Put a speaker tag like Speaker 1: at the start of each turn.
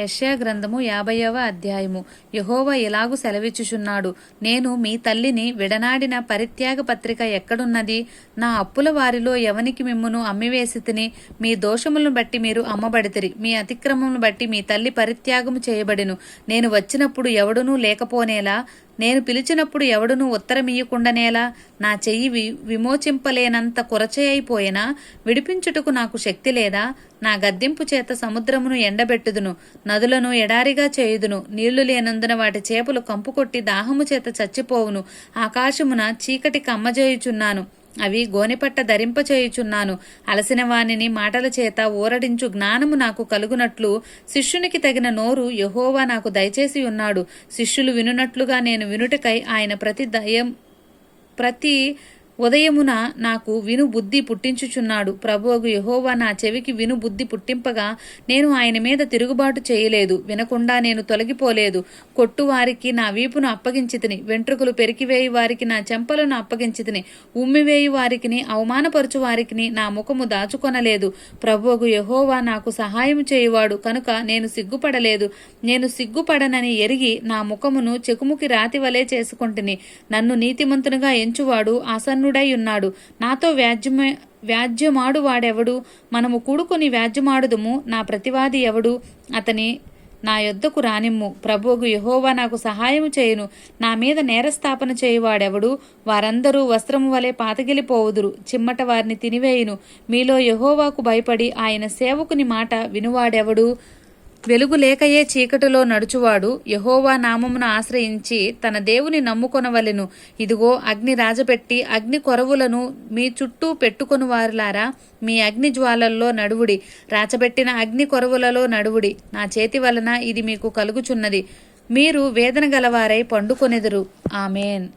Speaker 1: యష్యా గ్రంథము యాభైవ అధ్యాయము. యహోవ ఇలాగు సెలవిచ్చుచున్నాడు? నేను మీ తల్లిని విడనాడిన పరిత్యాగ పత్రిక ఎక్కడున్నది? నా అప్పుల వారిలో ఎవనికి మిమ్మును అమ్మివేసి తిని మీ దోషములను బట్టి మీరు అమ్మబడితిరి. మీ అతిక్రమమును బట్టి మీ తల్లి పరిత్యాగము చేయబడిను. నేను వచ్చినప్పుడు ఎవడునూ లేకపోనేలా నేను పిలిచినప్పుడు ఎవడునూ ఉత్తరమియ్యకుండనేలా నా చెయ్యి వి విమోచింపలేనంత కొరచేయైపోయినా విడిపించుటకు నాకు శక్తి లేదా? నా గద్దింపు చేత సముద్రమును ఎండబెట్టుదును నదులను ఎడారిగా చేయుదును నీళ్ళు లేనందున వాటి చేపలు కంపుకొట్టి దాహము చేత చచ్చిపోవును ఆకాశమున చీకటి కమ్మజేయుచున్నాను అవి గోనెపట్ట ధరింపచేయుచున్నాను అలసిన వానిని మాటల చేత ఊరడించు జ్ఞానము నాకు కలుగునట్లు శిష్యునికి తగిన నోరు యహోవా నాకు దయచేసి ఉన్నాడు. శిష్యులు వినునట్లుగా నేను వినుటకై ఆయన ప్రతి దయం ప్రతి ఉదయమున నాకు విను బుద్ధి పుట్టించుచున్నాడు. ప్రభువుగు యహోవా నా చెవికి విను బుద్ధి పుట్టింపగా నేను ఆయన మీద తిరుగుబాటు చేయలేదు. వినకుండా నేను తొలగిపోలేదు. కొట్టువారికి నా వీపును అప్పగించితిని. వెంట్రుకలు పెరికివేయి వారికి నా చెంపలను అప్పగించితిని. ఉమ్మివేయి వారికిని అవమానపరచు వారికిని నా ముఖము దాచుకొనలేదు. ప్రభువుగు యహోవా నాకు సహాయం చేయువాడు. కనుక నేను సిగ్గుపడలేదు. నేను సిగ్గుపడనని ఎరిగి నా ముఖమును చెకుముకి రాతి వలె చేసుకుంటుని. నన్ను నీతిమంతునిగా ఎంచువాడు. ప్రసన్నుడై ఉన్నాడు. నాతో వ్యాజ్యమే వ్యాజ్యమాడు వాడెవడు? మనము కూడుకుని వ్యాజ్యమాడుదుము. నా ప్రతివాది ఎవడు? అతని నా యొద్దకు రానిమ్ము. ప్రభువుకు యహోవా నాకు సహాయము చేయును. నా మీద నేరస్థాపన చేయువాడెవడు? వారందరూ వస్త్రము వలె పాతగిలిపోవుదురు. చిమ్మట వారిని తినివేయును. మీలో యహోవాకు భయపడి ఆయన సేవకుని మాట వినువాడెవడు? వెలుగు లేకయే చీకటిలో నడుచువాడు. యహోవా నామమును ఆశ్రయించి తన దేవుని నమ్ముకొనవలెను. ఇదిగో అగ్ని రాజపెట్టి అగ్ని కొరవులను మీ చుట్టూ పెట్టుకొని వారులారా మీ అగ్ని జ్వాలల్లో నడువుడి. రాచబెట్టిన అగ్ని కొరవులలో నడువుడి. నా చేతి వలన ఇది మీకు కలుగుచున్నది. మీరు వేదన గలవారై పండుకొనెదురు. ఆమెన్.